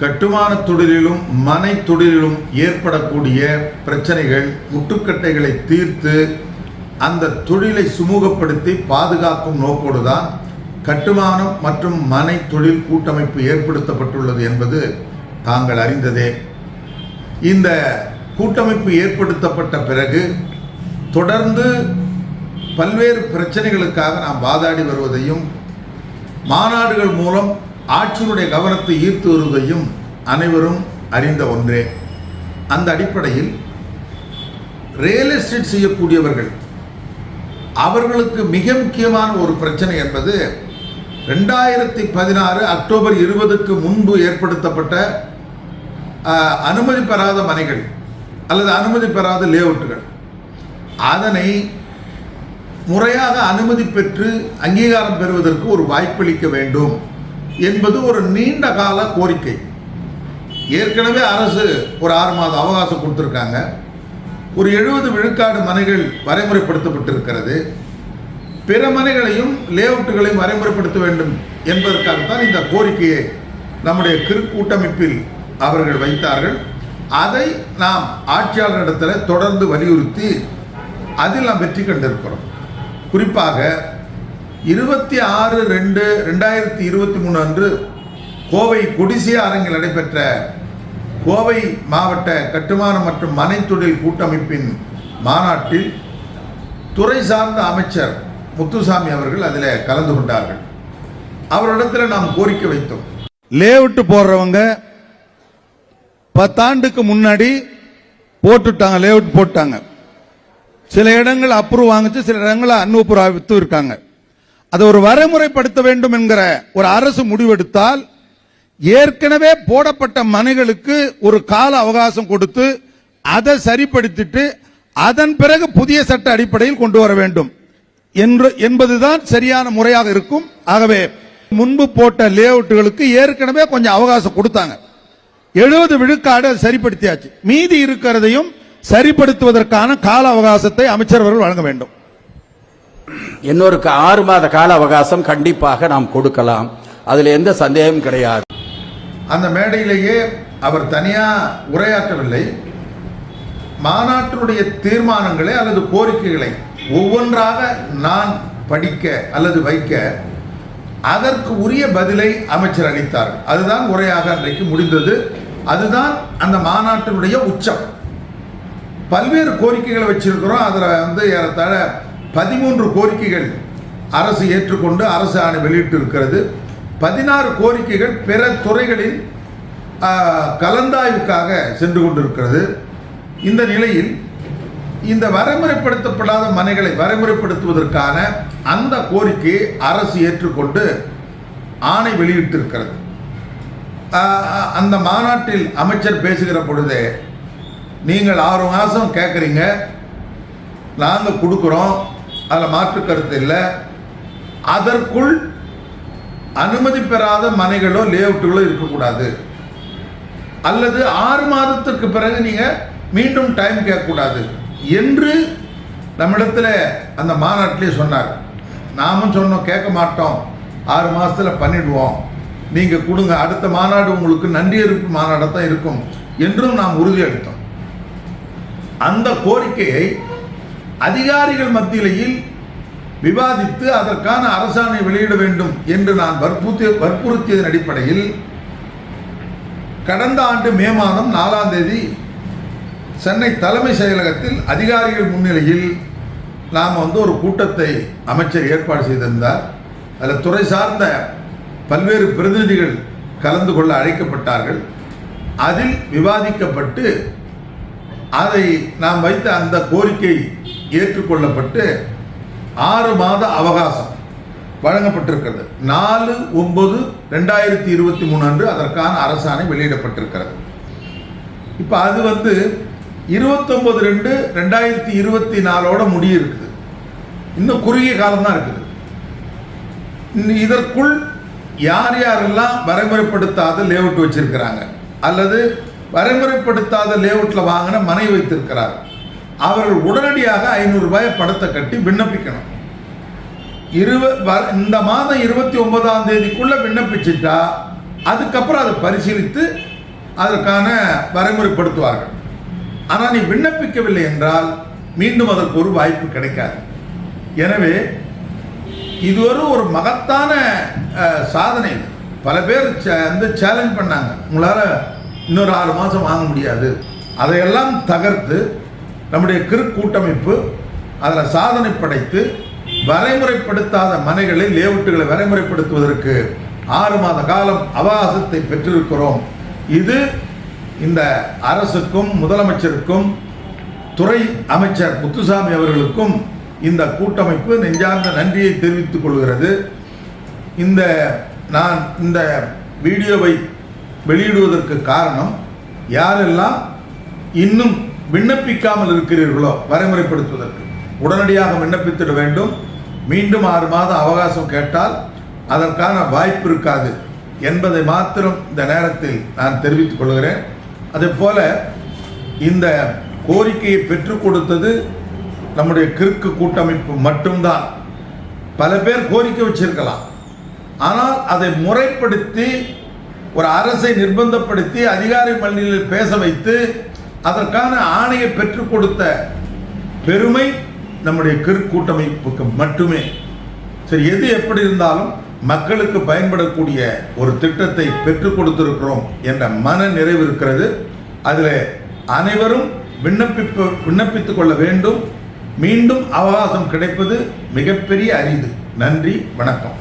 கட்டுமான தொழிலிலும் மனை தொழிலிலும் ஏற்படக்கூடிய பிரச்சனைகள் முட்டுக்கட்டைகளை தீர்த்து அந்த தொழிலை சுமூகப்படுத்தி பாதுகாக்கும் நோக்கோடு தான் கட்டுமானம் மற்றும் மனை தொழில் கூட்டமைப்பு ஏற்படுத்தப்பட்டுள்ளது என்பது தாங்கள் அறிந்ததே. இந்த கூட்டமைப்பு ஏற்படுத்தப்பட்ட பிறகு தொடர்ந்து பல்வேறு பிரச்சனைகளுக்காக நாம் வாதாடி வருவதையும் மாநாடுகள் மூலம் ஆட்சியினுடைய கவனத்தை ஈர்த்து வருவதையும் அனைவரும் அறிந்த ஒன்றே. அந்த அடிப்படையில் ரியல் எஸ்டேட் செய்யக்கூடியவர்கள் அவர்களுக்கு மிக முக்கியமான ஒரு பிரச்சனை என்பது ரெண்டாயிரத்தி பதினாறு அக்டோபர் இருபதுக்கு முன்பு ஏற்படுத்தப்பட்ட அனுமதி பெறாத மனைகள் அல்லது அனுமதி பெறாத லேஅவுட்டுகள். அதனை முறையாக அனுமதி பெற்று அங்கீகாரம் பெறுவதற்கு ஒரு வாய்ப்பளிக்க வேண்டும். என்பது ஒரு நீண்ட கால கோரிக்கை. ஏற்கனவே அரசு ஒரு ஆறு மாத அவகாசம் கொடுத்துருக்காங்க. ஒரு எழுபது விழுக்காடு மனைகள் வரைமுறைப்படுத்தப்பட்டிருக்கிறது. பிற மனைகளையும் லேஅவுட்டுகளையும் வரைமுறைப்படுத்த வேண்டும் என்பதற்காகத்தான் இந்த கோரிக்கையை நம்முடைய கிற்கூட்டமைப்பில் அவர்கள் வைத்தார்கள். அதை நாம் ஆட்சியாளரிடத்தில் தொடர்ந்து வலியுறுத்தி அதில் நாம் வெற்றி கண்டிருக்கிறோம். குறிப்பாக இருபத்தி ஆறு ரெண்டு ரெண்டாயிரத்தி இருபத்தி மூணு அன்று கோவை கொடிசியா அரங்கில் நடைபெற்ற கோவை மாவட்ட கட்டுமான மற்றும் மனை தொழில் கூட்டமைப்பின் மாநாட்டில் துறை சார்ந்த அமைச்சர் முத்துசாமி அவர்கள் அதில் கலந்து கொண்டார்கள். அவரிடத்தில் நாம் கோரிக்கை வைத்தோம். லேஅவுட் போடுறவங்க பத்தாண்டுக்கு முன்னாடி போட்டுட்டாங்க லேஅவுட் போட்டாங்க. சில இடங்கள் அப்ரூவ் வாங்கிச்சு சில இடங்கள் அன்அப்ரூவ் வித்து இருக்காங்க அதை ஒரு வரைமுறைப்படுத்த வேண்டும் என்கிற ஒரு அரசு முடிவெடுத்தால் ஏற்கனவே போடப்பட்ட மனைகளுக்கு ஒரு கால அவகாசம் கொடுத்து அதை சரிப்படுத்திட்டு அதன் பிறகு புதிய சட்ட அடிப்படையில் கொண்டு வர வேண்டும் என்று என்பதுதான் சரியான முறையாக இருக்கும். ஆகவே முன்பு போட்ட லேஅவுட்டுகளுக்கு ஏற்கனவே கொஞ்சம் அவகாசம் கொடுத்தாங்க. எழுபது விழுக்காடு சரிப்படுத்தியாச்சு. மீதி இருக்கிறதையும் சரிப்படுத்துவதற்கான கால அவகாசத்தை அமைச்சர் அவர்கள் வழங்க வேண்டும். இன்னொரு ஆறு மாத கால அவகாசம் கண்டிப்பாக நாம் கொடுக்கலாம். அதுல எந்த சந்தேகம் கிடையாது. அந்த மேடையிலேயே அவர் தனியா உரையாற்றவில்லை. மாநாட்டினுடைய தீர்மானங்களை அல்லது கோரிக்கைகளை ஒவ்வொன்றாக நான் படிக்க அல்லது வைக்க அதற்கு உரிய பதிலை அமைச்சர் அளித்தார். அதுதான் உரையாக அன்றைக்கு முடிந்தது. அதுதான் அந்த மாநாட்டினுடைய உச்சம். பல்வேறு கோரிக்கைகளை வச்சிருக்கிறோம். அதில் வந்து ஏறத்தாழ பதிமூன்று கோரிக்கைகள் அரசு ஏற்றுக்கொண்டு அரசு ஆணை வெளியிட்டு இருக்கிறது பதினாறு கோரிக்கைகள் பிற துறைகளில் கலந்தாய்வுக்காக சென்று கொண்டிருக்கிறது. இந்த நிலையில் இந்த வரைமுறைப்படுத்தப்படாத மனைகளை வரைமுறைப்படுத்துவதற்கான அந்த கோரிக்கையை அரசு ஏற்றுக்கொண்டு ஆணை வெளியிட்டிருக்கிறது. அந்த மாநாட்டில் அமைச்சர் பேசுகிற பொழுதே நீங்கள் ஆறு மாதம் கேட்குறீங்க நாங்கள் கொடுக்குறோம். அதில் மாற்று கருத்து இல்லை. அதற்குள் அனுமதி பெறாத மனைகளோ லேஅவுட்டுகளோ இருக்கக்கூடாது. அல்லது ஆறு மாதத்திற்கு பிறகு நீங்கள் மீண்டும் டைம் கேட்கக்கூடாது. என்று நம்மிடத்தில் அந்த மாநாட்டிலே சொன்னார். நாமும் சொன்னோம் கேட்க மாட்டோம். ஆறு மாதத்தில் பண்ணிடுவோம். நீங்கள் கொடுங்க அடுத்த மாநாடு உங்களுக்கு நன்றி இருப்பு மாநாடாக தான் இருக்கும் என்றும் நாம் உறுதியளித்தோம். அந்த கோரிக்கையை அதிகாரிகள் மத்தியிலையில் விவாதித்து அதற்கான அரசாணை வெளியிட வேண்டும் என்று நான் வற்புறுத்திய வற்புறுத்தியதன் அடிப்படையில் கடந்த ஆண்டு மே மாதம் நாலாம் தேதி சென்னை தலைமை செயலகத்தில் அதிகாரிகள் முன்னிலையில் நாம் வந்து ஒரு கூட்டத்தை அமைச்சர் ஏற்பாடு செய்திருந்தார். அதில் துறை சார்ந்த பல்வேறு பிரதிநிதிகள் கலந்து கொள்ள அழைக்கப்பட்டார்கள். அதில் விவாதிக்கப்பட்டு அதை நாம் வைத்த அந்த கோரிக்கை ஏற்றுக்கொள்ளப்பட்டு ஆறு மாத அவகாசம் வழங்கப்பட்டிருக்கிறது. நாலு ஒன்பது ரெண்டாயிரத்தி இருபத்தி மூணு அன்று அதற்கான அரசாணை வெளியிடப்பட்டிருக்கிறது. இப்போ அது வந்து இருபத்தொம்பது ரெண்டு ரெண்டாயிரத்தி இருபத்தி நாலோட முடியிருக்குது. இன்னும் குறுகிய காலம்தான் இருக்குது. இன்னும் இதற்குள் யார் யாரெல்லாம் வரைமுறைப்படுத்தாத லேஅவுட் வச்சிருக்கிறாங்க? அல்லது வரைமுறைப்படுத்தாத லேஅவுட்டில் வாங்கின மனை வைத்திருக்கிறார்? அவர்கள் உடனடியாக ஐநூறு ரூபாயை படத்தை கட்டி விண்ணப்பிக்கணும். இருவ வ- இந்த மாதம் இருபத்தி ஒன்பதாம் தேதிக்குள்ள விண்ணப்பிச்சுட்டா அதுக்கப்புறம் அதை பரிசீலித்து அதற்கான வரைமுறைப்படுத்துவார்கள். ஆனால் நீ விண்ணப்பிக்கவில்லை என்றால் மீண்டும் அதற்கு ஒரு வாய்ப்பு கிடைக்காது. எனவே இதுவரை ஒரு மகத்தான சாதனை பல பேர் வந்து சேலஞ்ச் பண்ணாங்க. உங்களால் இன்னொரு ஆறு மாதம் வாங்க முடியாது. அதையெல்லாம் தகர்த்து நம்முடைய கிறு கூட்டமைப்பு அதில் சாதனை படைத்து வரைமுறைப்படுத்தாத மனைகளை லேவுட்டுகளை வரைமுறைப்படுத்துவதற்கு ஆறு மாத காலம் அவகாசத்தை பெற்றிருக்கிறோம். இது இந்த அரசுக்கும் முதலமைச்சருக்கும் துறை அமைச்சர் முத்துசாமி அவர்களுக்கும் இந்த கூட்டமைப்பு நெஞ்சார்ந்த நன்றியை தெரிவித்துக் கொள்கிறது. இந்த நான் இந்த வீடியோவை வெளியிடுவதற்கு காரணம் யாரெல்லாம் இன்னும் விண்ணப்பிக்காமல் இருக்கிறீர்களோ வரைமுறைப்படுத்துவதற்கு. உடனடியாக விண்ணப்பித்திட வேண்டும். மீண்டும் ஆறு மாதம் அவகாசம் கேட்டால் அதற்கான வாய்ப்பு இருக்காது என்பதை மாத்திரம் இந்த நேரத்தில் நான் தெரிவித்துக் கொள்கிறேன். அதே போல இந்த கோரிக்கையை பெற்றுக் கொடுத்தது நம்முடைய கிறுக்கு கூட்டமைப்பு மட்டும்தான். பல பேர் கோரிக்கை வச்சிருக்கலாம். ஆனால் அதை முறைப்படுத்தி ஒரு அரசை நிர்பந்தப்படுத்தி அதிகாரி மண்ணில் பேச வைத்து அதற்கான ஆணையை பெற்றுக் கொடுத்த பெருமை நம்முடைய கிற்கூட்டமைப்புக்கு மட்டுமே. சரி எது எப்படி இருந்தாலும் மக்களுக்கு பயன்படக்கூடிய ஒரு திட்டத்தை பெற்றுக் கொடுத்திருக்கிறோம் என்ற மன நிறைவு இருக்கிறது. அதில் அனைவரும் விண்ணப்பிப்பு விண்ணப்பித்துக் கொள்ள வேண்டும். மீண்டும் அவகாசம் கிடைப்பது மிகப்பெரிய அரிது. நன்றி வணக்கம்.